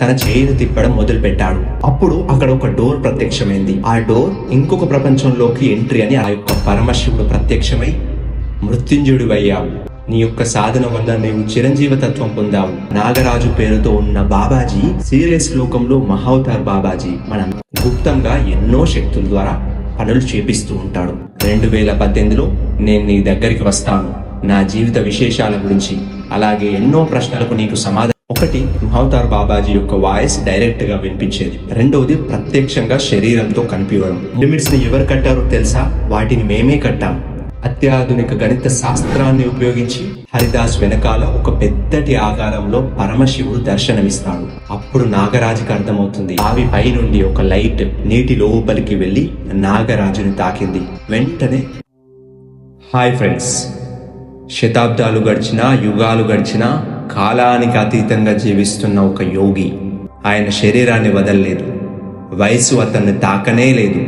తన చేయిని తిప్పడం మొదలు పెట్టాడు అప్పుడు అక్కడ ఒక డోర్ ప్రత్యక్షమైంది. ఆ డోర్ ఇంకొక ప్రపంచంలోకి ఎంట్రీ అని ఆ యొక్క పరమశివుడు ప్రత్యక్షమై మృత్యుంజయుడు అయ్యావు నీ యొక్క సాధన వల్ల నీవు చిరంజీవతత్వం పొందావు నాగరాజు పేరుతో ఉన్న బాబాజీ సీరియస్ లోకంలో మహావతార్ బాబాజీ. మనం గుప్తంగా ఎన్నో శక్తుల ద్వారా పనులు చేపిస్తూ ఉంటాడు. రెండు వేల పద్దెనిమిదిలో నేను నీ దగ్గరికి వస్తాను. నా జీవిత విశేషాల గురించి అలాగే ఎన్నో ప్రశ్నలకు నీకు సమాధానం ఒకటి మహవతార్ బాబాజీ యొక్క వాయిస్ డైరెక్ట్గా వినిపించేది. రెండవది ప్రత్యక్షంగా శరీరంతో కనిపించడం. లిమిట్స్ని ఎవరు కట్టారో తెలుసా? వాటిని మేమే కట్టాం. అత్యాధునిక గణిత శాస్త్రాన్ని ఉపయోగించి హరిదాస్ వెనకాల ఒక పెద్దటి ఆకారంలో పరమశివుడు దర్శనమిస్తాడు. అప్పుడు నాగరాజుకి అర్థమవుతుంది. ఆవి పై నుండి ఒక లైట్ నీటి లోపలికి వెళ్ళి నాగరాజుని తాకింది. వెంటనే హాయ్ ఫ్రెండ్స్ శతాబ్దాలు గడిచినా యుగాలు గడిచినా కాలానికి అతీతంగా జీవిస్తున్న ఒక యోగి ఆయన శరీరాన్ని వదలలేదు. వయసు అతన్ని తాకనే లేదు.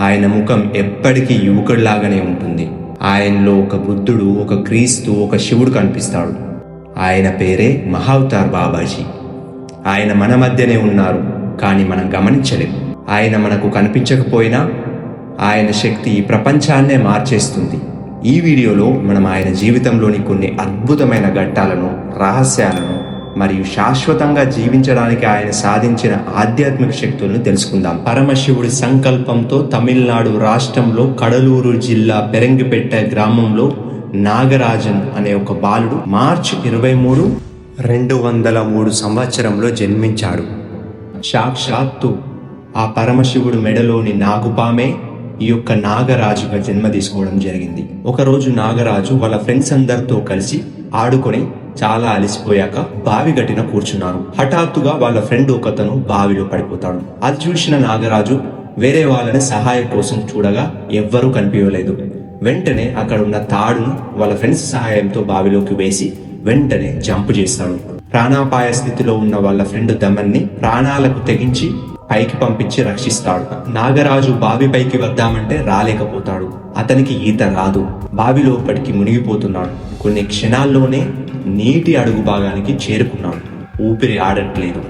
ఆయన ముఖం ఎప్పటికీ యువకుడిలాగానే ఉంటుంది. ఆయనలో ఒక బుద్ధుడు ఒక క్రీస్తు ఒక శివుడు కనిపిస్తాడు. ఆయన పేరే మహావతార్ బాబాజీ. ఆయన మన మధ్యనే ఉన్నారు కానీ మనం గమనించలేము. ఆయన మనకు కనిపించకపోయినా ఆయన శక్తి ఈ ప్రపంచాన్నే మార్చేస్తుంది. ఈ వీడియోలో మనం ఆయన జీవితంలోని కొన్ని అద్భుతమైన ఘట్టాలను రహస్యాలను మరియు శాశ్వతంగా జీవించడానికి ఆయన సాధించిన ఆధ్యాత్మిక శక్తులను తెలుసుకుందాం. పరమశివుడి సంకల్పంతో తమిళనాడు రాష్ట్రంలో కడలూరు జిల్లా పెరంగిపెట్ట గ్రామంలో నాగరాజన్ అనే ఒక బాలుడు మార్చ్ ఇరవై మూడు రెండు వందల మూడు సంవత్సరంలో జన్మించాడు. సాక్షాత్తు ఆ పరమశివుడు మెడలోని నాగుపామే ఈ యొక్క నాగరాజుగా జన్మ తీసుకోవడం జరిగింది. ఒకరోజు నాగరాజు వాళ్ళ ఫ్రెండ్స్ అందరితో కలిసి ఆడుకొని చాలా అలసిపోయాక బావి గట్టిన కూర్చున్నారు. హఠాత్తుగా వాళ్ళ ఫ్రెండ్ ఒకతను బావిలో పడిపోతాడు. అది చూసిన నాగరాజు వేరే వాళ్ళని సహాయం కోసం చూడగా ఎవ్వరూ కనిపించలేదు. వెంటనే అక్కడ ఉన్న తాడును వాళ్ళ ఫ్రెండ్స్ సహాయంతో బావిలోకి వేసి వెంటనే జంప్ చేస్తాడు. ప్రాణాపాయ స్థితిలో ఉన్న వాళ్ళ ఫ్రెండ్ దమన్ని ప్రాణాలకు తెగించి పైకి పంపించి రక్షిస్తాడు. నాగరాజు బావి పైకి వద్దామంటే రాలేకపోతాడు. అతనికి ఈత రాదు. బావి లోపలికి మునిగిపోతున్నాడు. కొన్ని క్షణాల్లోనే నీటి అడుగు భాగానికి చేరుకున్నాడు. ఊపిరి ఆడట్లేదు.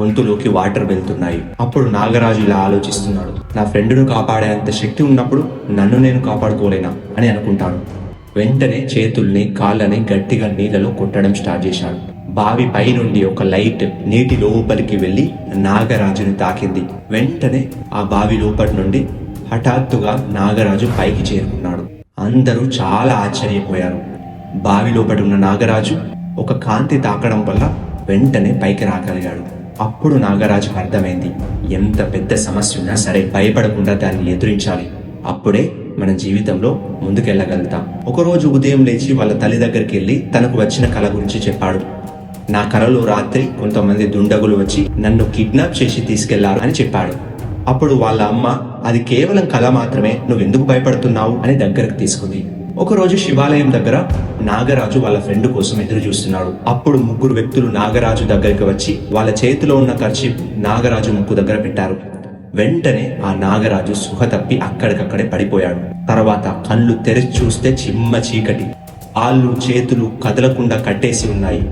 గొంతులోకి వాటర్ వెళ్తున్నాయి. అప్పుడు నాగరాజు ఇలా ఆలోచిస్తున్నాడు. నా ఫ్రెండ్ను కాపాడేంత శక్తి ఉన్నప్పుడు నన్ను నేను కాపాడుకోలేనా అని అనుకుంటాడు. వెంటనే చేతుల్ని కాళ్ళని గట్టిగా నీళ్ళలో కొట్టడం స్టార్ట్ చేశాడు. బావి పై నుండి ఒక లైట్ నీటి లోపలికి వెళ్ళి నాగరాజుని తాకింది. వెంటనే ఆ బావి లోపలి నుండి హఠాత్తుగా నాగరాజు పైకి చేరుకున్నాడు. అందరూ చాలా ఆశ్చర్యపోయారు. బావి లోపటి ఉన్న నాగరాజు ఒక కాంతి తాకడం వల్ల వెంటనే పైకి రాగలిగాడు. అప్పుడు నాగరాజుకు అర్థమైంది ఎంత పెద్ద సమస్య ఉన్నా సరే భయపడకుండా దాన్ని ఎదురించాలి. అప్పుడే మన జీవితంలో ముందుకెళ్ళగలుగుతాం. ఒకరోజు ఉదయం లేచి వాళ్ళ తల్లి దగ్గరికి వెళ్ళి తనకు వచ్చిన కళ గురించి చెప్పాడు. నా కలలో రాత్రి కొంతమంది దుండగులు వచ్చి నన్ను కిడ్నాప్ చేసి తీసుకెళ్ళారు అని చెప్పాడు. అప్పుడు వాళ్ళ అమ్మ అది కేవలం కళ మాత్రమే నువ్వెందుకు భయపడుతున్నావు? అని దగ్గరకు తీసుకుంది. ఒకరోజు శివాలయం దగ్గర నాగరాజు వాళ్ళ ఫ్రెండ్ కోసం ఎదురు చూస్తున్నాడు. అప్పుడు ముగ్గురు వ్యక్తులు నాగరాజు దగ్గరికి వచ్చి వాళ్ళ చేతిలో ఉన్న ఖర్చు నాగరాజు ముక్కు దగ్గర పెట్టారు. వెంటనే ఆ నాగరాజు సుఖ తప్పి అక్కడికక్కడే పడిపోయాడు. తర్వాత కళ్ళు తెరిచి చూస్తే చిమ్మ చీకటి. ఆళ్ళు చేతులు కదలకుండా కట్టేసి ఉన్నాయి.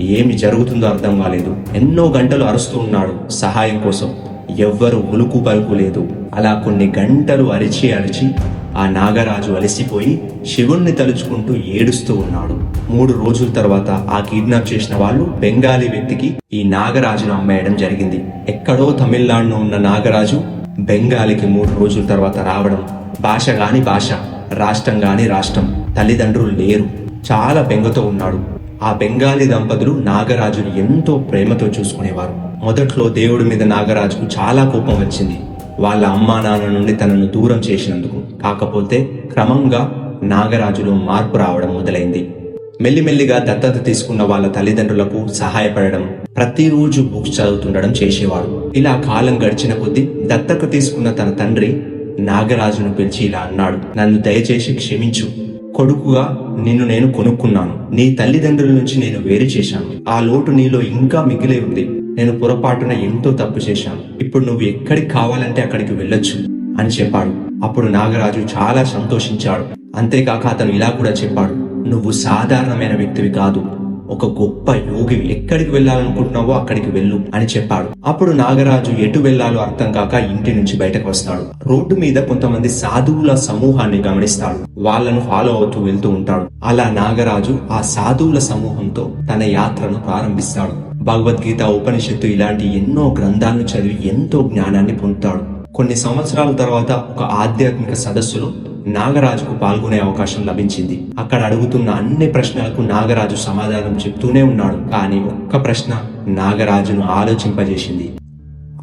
ఏమి జరుగుతుందో అర్థం కాలేదు. ఎన్నో గంటలు అరుస్తూ ఉన్నాడు సహాయం కోసం. ఎవ్వరు ఉలుకు పలుకు లేదు. అలా కొన్ని గంటలు అరిచి అరిచి ఆ నాగరాజు అలసిపోయి శివుణ్ణి తలుచుకుంటూ ఏడుస్తూ ఉన్నాడు. మూడు రోజుల తర్వాత ఆ కిడ్నాప్ చేసిన వాళ్ళు బెంగాలీ వ్యక్తికి ఈ నాగరాజును అమ్మేయడం జరిగింది. ఎక్కడో తమిళనాడులో ఉన్న నాగరాజు బెంగాలీకి మూడు రోజుల తర్వాత రావడం భాష గాని భాష రాష్ట్రం గాని రాష్ట్రం తల్లిదండ్రులు లేరు. చాలా బెంగతో ఉన్నాడు. ఆ బెంగాలీ దంపతులు నాగరాజుని ఎంతో ప్రేమతో చూసుకునేవారు. మొదట్లో దేవుడి మీద నాగరాజుకు చాలా కోపం వచ్చింది. వాళ్ళ అమ్మా నాన్న నుండి తనను దూరం చేసినందుకు. కాకపోతే క్రమంగా నాగరాజులో మార్పు రావడం మొదలైంది. మెల్లిమెల్లిగా దత్తత తీసుకున్న వాళ్ళ తల్లిదండ్రులకు సహాయపడడం ప్రతిరోజు బుక్స్ చదువుతుండడం చేసేవాడు ఇలా కాలం గడిచిన కొద్దీ దత్తత తీసుకున్న తన తండ్రి నాగరాజును పిలిచి ఇలా అన్నాడు. నన్ను దయచేసి క్షమించు. కొడుకుగా నిన్ను నేను కొనుక్కున్నాను. నీ తల్లిదండ్రుల నుంచి నేను వేరు చేశాను. ఆ లోటు నీలో ఇంకా మిగిలే ఉంది. నేను పొరపాటున ఎంతో తప్పు చేశాను. ఇప్పుడు నువ్వు ఎక్కడికి కావాలంటే అక్కడికి వెళ్ళొచ్చు అని చెప్పాడు. అప్పుడు నాగరాజు చాలా సంతోషించాడు. అంతేకాక అతను ఇలా కూడా చెప్పాడు. నువ్వు సాధారణమైన వ్యక్తివి కాదు. ఒక గొప్ప యోగివి ఎక్కడికి వెళ్ళాలనుకుంటున్నావో అక్కడికి వెళ్ళు అని చెప్పాడు. అప్పుడు నాగరాజు ఎటు వెళ్ళాలో అర్థం కాక ఇంటి నుంచి బయటకు వస్తాడు. రోడ్డు మీద కొంతమంది సాధువుల సమూహాన్ని గమనిస్తాడు. వాళ్ళను ఫాలో అవుతూ వెళ్తూ ఉంటాడు. అలా నాగరాజు ఆ సాధువుల సమూహంతో తన యాత్రను ప్రారంభిస్తాడు. భగవద్గీత ఉపనిషత్తు ఇలాంటి ఎన్నో గ్రంథాలను చదివి ఎంతో జ్ఞానాన్ని పొందుతాడు. కొన్ని సంవత్సరాల తర్వాత ఒక ఆధ్యాత్మిక సదస్సులో నాగరాజుకు పాల్గొనే అవకాశం లభించింది. అక్కడ అడుగుతున్న అన్ని ప్రశ్నలకు నాగరాజు సమాధానం చెప్తూనే ఉన్నాడు. కానీ ఒక్క ప్రశ్న నాగరాజును ఆలోచింపజేసింది.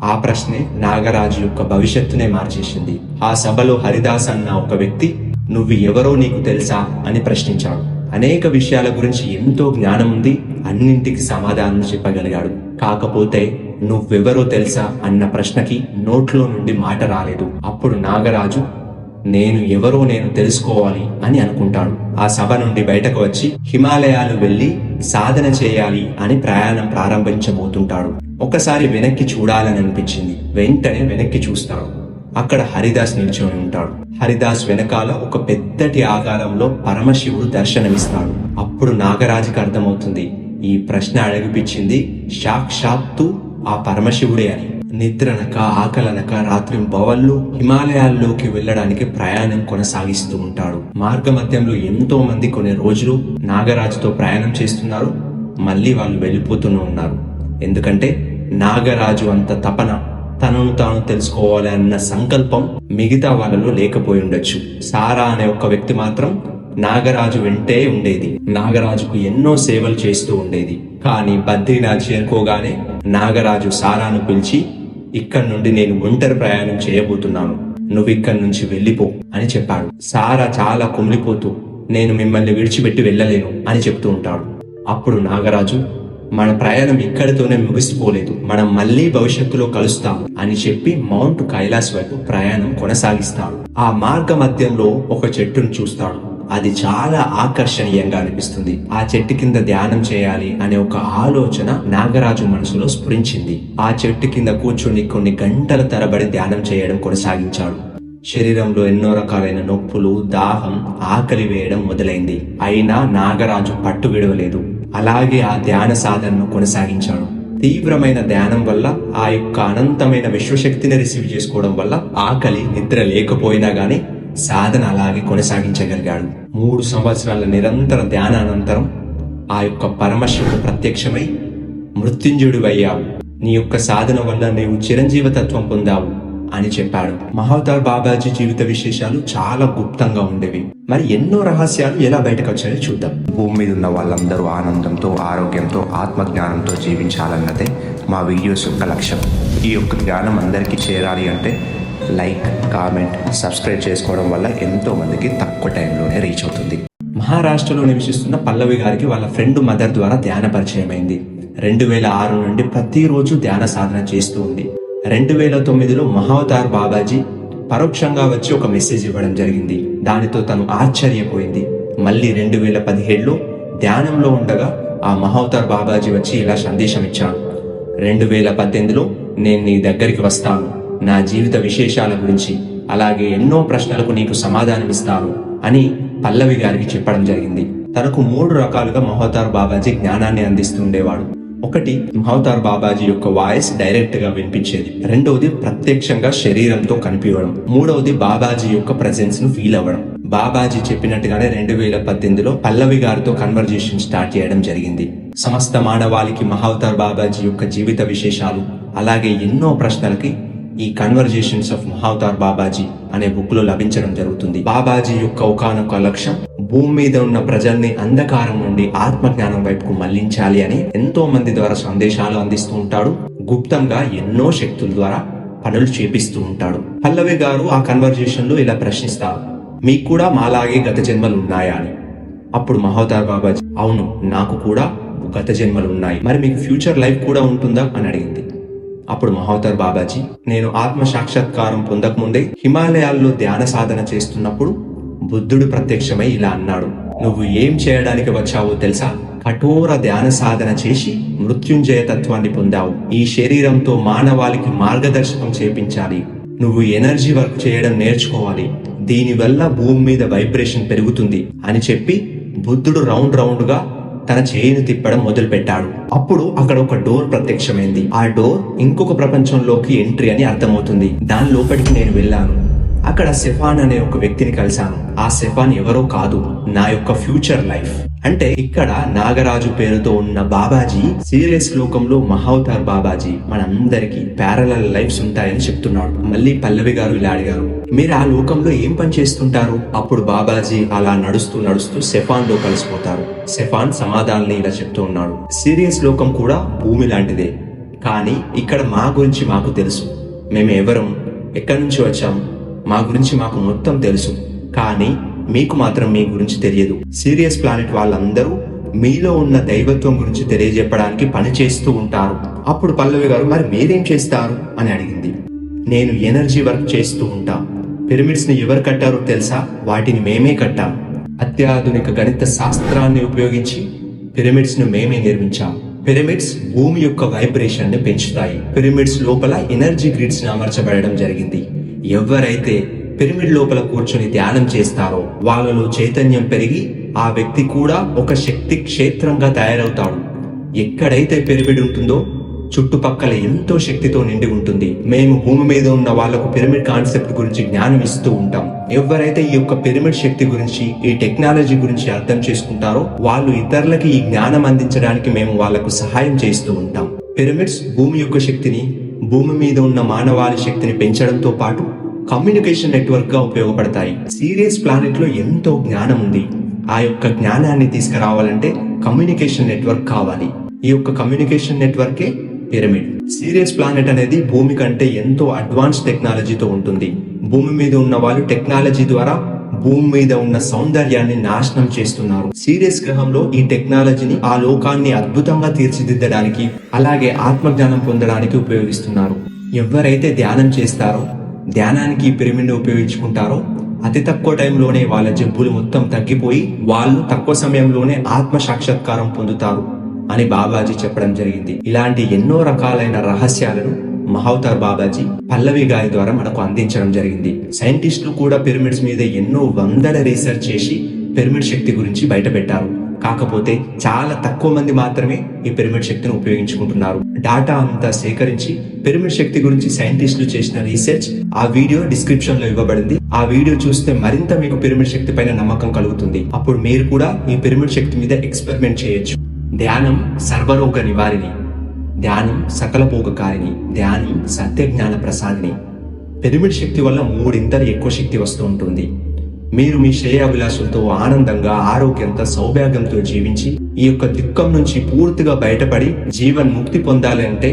ఆ ప్రశ్నే నాగరాజు యొక్క భవిష్యత్తునే మార్చేసింది. ఆ సభలో హరిదాస్ అన్న ఒక వ్యక్తి నువ్వు ఎవరో నీకు తెలుసా? అని ప్రశ్నించాడు. అనేక విషయాల గురించి ఎంతో జ్ఞానం ఉంది అన్నింటికి సమాధానం చెప్పగలిగాడు. కాకపోతే నువ్వెవరో తెలుసా? అన్న ప్రశ్నకి నోట్లో నుండి మాట రాలేదు. అప్పుడు నాగరాజు నేను ఎవరో నేను తెలుసుకోవాలి అని అనుకుంటాడు. ఆ సభ నుండి బయటకు వచ్చి హిమాలయాలు వెళ్ళి సాధన చేయాలి అని ప్రయాణం ప్రారంభించబోతుంటాడు. ఒకసారి వెనక్కి చూడాలని అనిపించింది. వెంటనే వెనక్కి చూస్తాడు. అక్కడ హరిదాస్ నిల్చొని ఉంటాడు. హరిదాస్ వెనకాల ఒక పెద్దటి ఆకారంలో పరమశివుడు దర్శనమిస్తాడు. అప్పుడు నాగరాజుకి అర్థమవుతుంది. ఈ ప్రశ్న అడిగిపించింది సాక్షాత్తు ఆ పరమశివుడే అని. నిద్రనక ఆకలనక రాత్రి భవన్లు హిమాలయాల్లోకి వెళ్ళడానికి ప్రయాణం కొనసాగిస్తూ ఉంటాడు. మార్గ మధ్యంలో ఎంతో మంది కొన్ని రోజులు నాగరాజుతో ప్రయాణం చేస్తున్నారు. మళ్ళీ వాళ్ళు వెళ్ళిపోతూనే ఉన్నారు. ఎందుకంటే నాగరాజు అంత తపన తనను తాను తెలుసుకోవాలి అన్న సంకల్పం మిగతా వాళ్ళలో లేకపోయి ఉండొచ్చు. సారా అనే ఒక వ్యక్తి మాత్రం నాగరాజు వెంటే ఉండేది. నాగరాజుకు ఎన్నో సేవలు చేస్తూ ఉండేది. కానీ బద్రీనాథ్ చేరుకోగానే నాగరాజు సారాను పిలిచి ఇక్కడి నుండి నేను ఒంటరి ప్రయాణం చేయబోతున్నాను. నువ్వు ఇక్కడి నుంచి వెళ్ళిపో అని చెప్పాడు. సారా చాలా కుమిలిపోతూ నేను మిమ్మల్ని విడిచిపెట్టి వెళ్ళలేను అని చెప్తూ ఉంటాడు. అప్పుడు నాగరాజు మన ప్రయాణం ఇక్కడితోనే ముగిసిపోలేదు. మనం మళ్ళీ భవిష్యత్తులో కలుస్తాం అని చెప్పి మౌంట్ కైలాస్ వైపు ప్రయాణం కొనసాగిస్తాడు. ఆ మార్గ మధ్యంలో ఒక చెట్టును చూస్తాడు. అది చాలా ఆకర్షణీయంగా అనిపిస్తుంది. ఆ చెట్టు కింద ధ్యానం చేయాలి అనే ఒక ఆలోచన నాగరాజు మనసులో స్ఫురించింది. ఆ చెట్టు కింద కూర్చుని కొన్ని గంటల తరబడి ధ్యానం చేయడం కొనసాగించాడు. శరీరంలో ఎన్నో రకాలైన నొప్పులు దాహం ఆకలి వేయడం మొదలైంది. అయినా నాగరాజు పట్టు విడవలేదు. అలాగే ఆ ధ్యాన సాధనను కొనసాగించాడు. తీవ్రమైన ధ్యానం వల్ల ఆ యొక్క అనంతమైన విశ్వశక్తిని రిసీవ్ చేసుకోవడం వల్ల ఆకలి నిద్ర లేకపోయినా కానీ సాధన అలాగే కొనసాగించగలిగాడు. మూడు సంవత్సరాల నిరంతర ధ్యాన అనంతరం ఆ యొక్క పరమశివుడు ప్రత్యక్షమై మృత్యుంజుడు అయ్యావు నీ యొక్క సాధన వల్ల నీవు చిరంజీవతత్వం పొందావు అని చెప్పాడు. మహావతార్ బాబాజీ జీవిత విశేషాలు చాలా గుప్తంగా ఉండేవి. మరి ఎన్నో రహస్యాలు ఎలా బయటకు వచ్చాయో చూద్దాం. భూమి మీద ఉన్న వాళ్ళందరూ ఆనందంతో ఆరోగ్యంతో ఆత్మజ్ఞానంతో జీవించాలన్నదే మా వీడియోస్ యొక్క లక్ష్యం. ఈ యొక్క జ్ఞానం అందరికీ చేరాలి అంటే లైక్ కామెంట్ సబ్స్క్రైబ్ చేసుకోవడం వల్ల ఎంతో మందికి తక్కువ టైంలోనే రీచ్ అవుతుంది. మహారాష్ట్రలో నివసిస్తున్న పల్లవి గారికి వాళ్ళ ఫ్రెండ్ మదర్ ద్వారా ధ్యాన పరిచయం అయింది రెండు వేల ఆరు నుండి ప్రతిరోజు ధ్యాన సాధన చేస్తూ ఉంది. రెండు వేల తొమ్మిదిలో మహావతార్ బాబాజీ పరోక్షంగా వచ్చి ఒక మెసేజ్ ఇవ్వడం జరిగింది. దానితో తను ఆశ్చర్యపోయింది. మళ్ళీ రెండు వేల పదిహేడులో ధ్యానంలో ఉండగా ఆ మహావతార్ బాబాజీ వచ్చి ఇలా సందేశం ఇచ్చాడు రెండు వేల పద్దెనిమిదిలో నేను నీ దగ్గరికి వస్తాను. నా జీవిత విశేషాల గురించి అలాగే ఎన్నో ప్రశ్నలకు నీకు సమాధానమిస్తాను అని పల్లవి గారికి చెప్పడం జరిగింది. తనకు మూడు రకాలుగా మహోతార్ బాబాజీ జ్ఞానాన్ని అందిస్తుండేవాడు. ఒకటి మహోతార్ బాబాజీ యొక్క వాయిస్ డైరెక్ట్గా వినిపించేది. రెండవది ప్రత్యక్షంగా శరీరంతో కనిపించడం. మూడవది బాబాజీ యొక్క ప్రజెన్స్ను ఫీల్ అవ్వడం. బాబాజీ చెప్పినట్టుగానే రెండు వేల పద్దెనిమిదిలో పల్లవి గారితో కన్వర్జేషన్ స్టార్ట్ చేయడం జరిగింది. సమస్త మానవాళికి మహావతార్ బాబాజీ యొక్క జీవిత విశేషాలు అలాగే ఎన్నో ప్రశ్నలకి ఈ కన్వర్జేషన్స్ ఆఫ్ మహావతార్ బాబాజీ అనే బుక్లో లభించడం జరుగుతుంది. బాబాజీ యొక్క ఒకనొక లక్ష్యం భూమి మీద ఉన్న ప్రజల్ని అంధకారం నుండి ఆత్మజ్ఞానం వైపుకు మళ్ళించాలి అని ఎంతో మంది ద్వారా సందేశాలు అందిస్తూ ఉంటాడు. గుప్తంగా ఎన్నో శక్తుల ద్వారా పనులు చేపిస్తూ ఉంటాడు. పల్లవి గారు ఆ కన్వర్జేషన్లో ఇలా ప్రశ్నిస్తారు. మీకు కూడా మాలాగే గత జన్మలు ఉన్నాయా? అని. అప్పుడు మహోతార్ బాబాజీ అవును నాకు కూడా గత జన్మలు ఉన్నాయి. మరి మీకు ఫ్యూచర్ లైఫ్ కూడా ఉంటుందా? అని అడిగింది. అప్పుడు మహోతర్ బాబాజీ నేను ఆత్మ సాక్షాత్కారం పొందకముందే హిమాలయాల్లో ధ్యాన సాధన చేస్తున్నప్పుడు బుద్ధుడు ప్రత్యక్షమై ఇలా అన్నాడు నువ్వు ఏం చేయడానికి వచ్చావో తెలుసా? కఠోర ధ్యాన సాధన చేసి మృత్యుంజయ తత్వాన్ని పొందావు. ఈ శరీరంతో మానవాళికి మార్గదర్శకం చేపించాలి. నువ్వు ఎనర్జీ వర్క్ చేయడం నేర్చుకోవాలి. దీనివల్ల భూమి మీద వైబ్రేషన్ పెరుగుతుంది అని చెప్పి బుద్ధుడు రౌండ్ రౌండ్గా తన చేయిని తిప్పడం మొదలుపెట్టాడు. అప్పుడు అక్కడ ఒక డోర్ ప్రత్యక్షమైంది. ఆ డోర్ ఇంకొక ప్రపంచంలోకి ఎంట్రీ అని అర్థమవుతుంది. దాని లోపలికి నేను వెళ్ళాను. అక్కడ సెఫాన్ అనే ఒక వ్యక్తిని కలిశాను. ఆ సెఫాన్ ఎవరో కాదు నా యొక్క ఫ్యూచర్ లైఫ్. అంటే ఇక్కడ నాగరాజు పేరుతో ఉన్న బాబాజీ సీరియస్ లోకంలో మహావతార్ బాబాజీ మనందరికి ప్యారలల్ లైఫ్స్ ఉంటాయని చెప్తున్నాడు. మళ్ళీ పల్లవి గారు ఇలా అడిగారు మీరు ఆ లోకంలో ఏం పని చేస్తుంటారు? అప్పుడు బాబాజీ అలా నడుస్తూ నడుస్తూ సెఫాన్లో కలిసిపోతారు. సెఫాన్ సమాధానాన్ని ఇలా చెప్తూ ఉన్నాడు సీరియస్ లోకం కూడా భూమి లాంటిదే. కానీ ఇక్కడ మా గురించి మాకు తెలుసు. మేము ఎవరం ఎక్కడి నుంచి వచ్చాం? మా గురించి మాకు మొత్తం తెలుసు. కానీ మీకు మాత్రం మీ గురించి తెలియదు. సీరియస్ ప్లానెట్ వాళ్ళందరూ మీలో ఉన్న దైవత్వం గురించి తెలియజెప్పడానికి పని చేస్తూ ఉంటారు. అప్పుడు పల్లవి గారు మరి మీరేం చేస్తారు? అని అడిగింది. నేను ఎనర్జీ వర్క్ చేస్తూ ఉంటా. పిరమిడ్స్ని ఎవరు కట్టారో తెలుసా? వాటిని మేమే కట్టాం. అత్యాధునిక గణిత శాస్త్రాన్ని ఉపయోగించి పిరమిడ్స్ను మేమే నిర్మించాం. పిరమిడ్స్ భూమి యొక్క వైబ్రేషన్ని పెంచుతాయి. పిరమిడ్స్ లోపల ఎనర్జీ గ్రిడ్స్ని అమర్చబడడం జరిగింది. ఎవరైతే పిరమిడ్ లోపల కూర్చొని ధ్యానం చేస్తారో వాళ్ళలో చైతన్యం పెరిగి ఆ వ్యక్తి కూడా ఒక శక్తి క్షేత్రంగా తయారవుతాడు. ఎక్కడైతే పిరమిడ్ ఉంటుందో చుట్టుపక్కల ఎంతో శక్తితో నిండి ఉంటుంది. మేము భూమి మీద ఉన్న వాళ్ళకు పిరమిడ్ కాన్సెప్ట్ గురించి జ్ఞానం ఇస్తూ ఉంటాం. ఎవరైతే ఈ యొక్క పిరమిడ్ శక్తి గురించి ఈ టెక్నాలజీ గురించి అర్థం చేసుకుంటారో వాళ్ళు ఇతరులకి ఈ జ్ఞానం అందించడానికి మేము వాళ్ళకు సహాయం చేస్తూ ఉంటాం. పిరమిడ్స్ భూమి యొక్క శక్తిని భూమి మీద ఉన్న మానవాళి శక్తిని పెంచడంతో పాటు కమ్యూనికేషన్ నెట్వర్క్గా ఉపయోగపడతాయి. సీరియస్ ప్లానెట్లో ఎంతో జ్ఞానం ఉంది ఆ యొక్క జ్ఞానాన్ని తీసుకురావాలంటే కమ్యూనికేషన్ నెట్వర్క్ కావాలి. ఈ యొక్క కమ్యూనికేషన్ నెట్వర్కే పిరమిడ్. సీరియస్ ప్లానెట్ అనేది భూమి కంటే ఎంతో అడ్వాన్స్ టెక్నాలజీతో ఉంటుంది. భూమి మీద ఉన్న వాళ్ళు టెక్నాలజీ ద్వారా భూమి మీద ఉన్న సౌందర్యాన్ని నాశనం చేస్తున్నారు. సీరియస్ గ్రహంలో ఈ టెక్నాలజీని ఆ లోకాన్ని అద్భుతంగా తీర్చిదిద్దడానికి అలాగే ఆత్మజ్ఞానం పొందడానికి ఉపయోగిస్తున్నారు. ఎవరైతే ధ్యానం చేస్తారో ధ్యానానికి పిరమిడ్ని ఉపయోగించుకుంటారో అతి తక్కువ టైంలోనే వాళ్ళ జబ్బులు మొత్తం తగ్గిపోయి వాళ్ళు తక్కువ సమయంలోనే ఆత్మ సాక్షాత్కారం పొందుతారు అని బాబాజీ చెప్పడం జరిగింది. ఇలాంటి ఎన్నో రకాలైన రహస్యాలను మహౌతార్ బాబాజీ పల్లవి గారి ద్వారా మనకు అందించడం జరిగింది. సైంటిస్టులు కూడా పిరమిడ్స్ మీద ఎన్నో వందల రీసెర్చ్ చేసి పిరమిడ్ శక్తి గురించి బయటపెట్టారు. కాకపోతే చాలా తక్కువ మంది మాత్రమే ఈ పిరమిడ్ శక్తిని ఉపయోగించుకుంటున్నారు. డాటా అంతా సేకరించి పిరమిడ్ శక్తి గురించి సైంటిస్టులు చేసిన రీసెర్చ్ ఆ వీడియో డిస్క్రిప్షన్లో ఇవ్వబడింది. ఆ వీడియో చూస్తే మరింత మీకు పిరమిడ్ శక్తి పైన నమ్మకం కలుగుతుంది. అప్పుడు మీరు కూడా ఈ పిరమిడ్ శక్తి మీద ఎక్స్పెరిమెంట్ చేయొచ్చు. ధ్యానం సర్వరోగ నివారిణి. ధ్యానం సకలభోగకారిణి ధ్యానం సత్యజ్ఞాన ప్రసాదిని. పిరమిడ్ శక్తి వల్ల మూడింతలు ఎక్కువ శక్తి వస్తూ ఉంటుంది. మీరు మీ శ్రేయాభిలాషులతో ఆనందంగా ఆరోగ్యంతో సౌభాగ్యంతో జీవించి ఈ యొక్క దుఃఖం నుంచి పూర్తిగా బయటపడి జీవన్ ముక్తి పొందాలంటే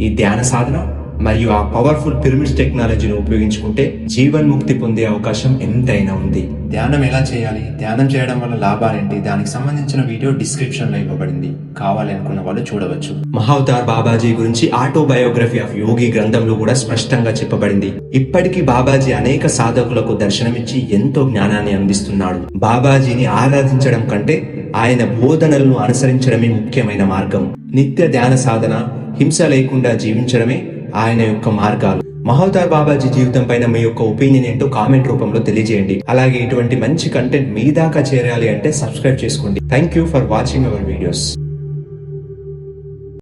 ఈ ధ్యాన సాధన మరియు ఆ పవర్ఫుల్ పిరమిడ్స్ టెక్నాలజీని ఉపయోగించుకుంటే జీవన్ ముక్తి పొందే అవకాశం ఎంతైనా ఉంది. ధ్యానం ఎలా చేయాలి? ధ్యానం చేయడం వల్ల లాభాలేంటి దానికి సంబంధించిన వీడియో డిస్క్రిప్షన్లో ఇవ్వబడింది. కావాలి అనుకున్న వాళ్ళు చూడవచ్చు. మహావతార్ బాబాజీ గురించి ఆటోబయోగ్రఫీ ఆఫ్ యోగి గ్రంథంలో కూడా స్పష్టంగా చెప్పబడింది. ఇప్పటికీ బాబాజీ అనేక సాధకులకు దర్శనమిచ్చి ఎంతో జ్ఞానాన్ని అందిస్తున్నాడు. బాబాజీని ఆరాధించడం కంటే ఆయన బోధనలను అనుసరించడమే ముఖ్యమైన మార్గం. నిత్య ధ్యాన సాధన హింస లేకుండా జీవించడమే ఆయన యొక్క మార్గాలు. మహోతార్ బాబాజీ జీవితం పైన మీ యొక్క ఒపీనియన్ ఏంటో కామెంట్ రూపంలో తెలియజేయండి. అలాగే ఇటువంటి మంచి కంటెంట్ మీ దాకా చేరాలి అంటే సబ్స్క్రైబ్ చేసుకోండి. Thank you for watching our videos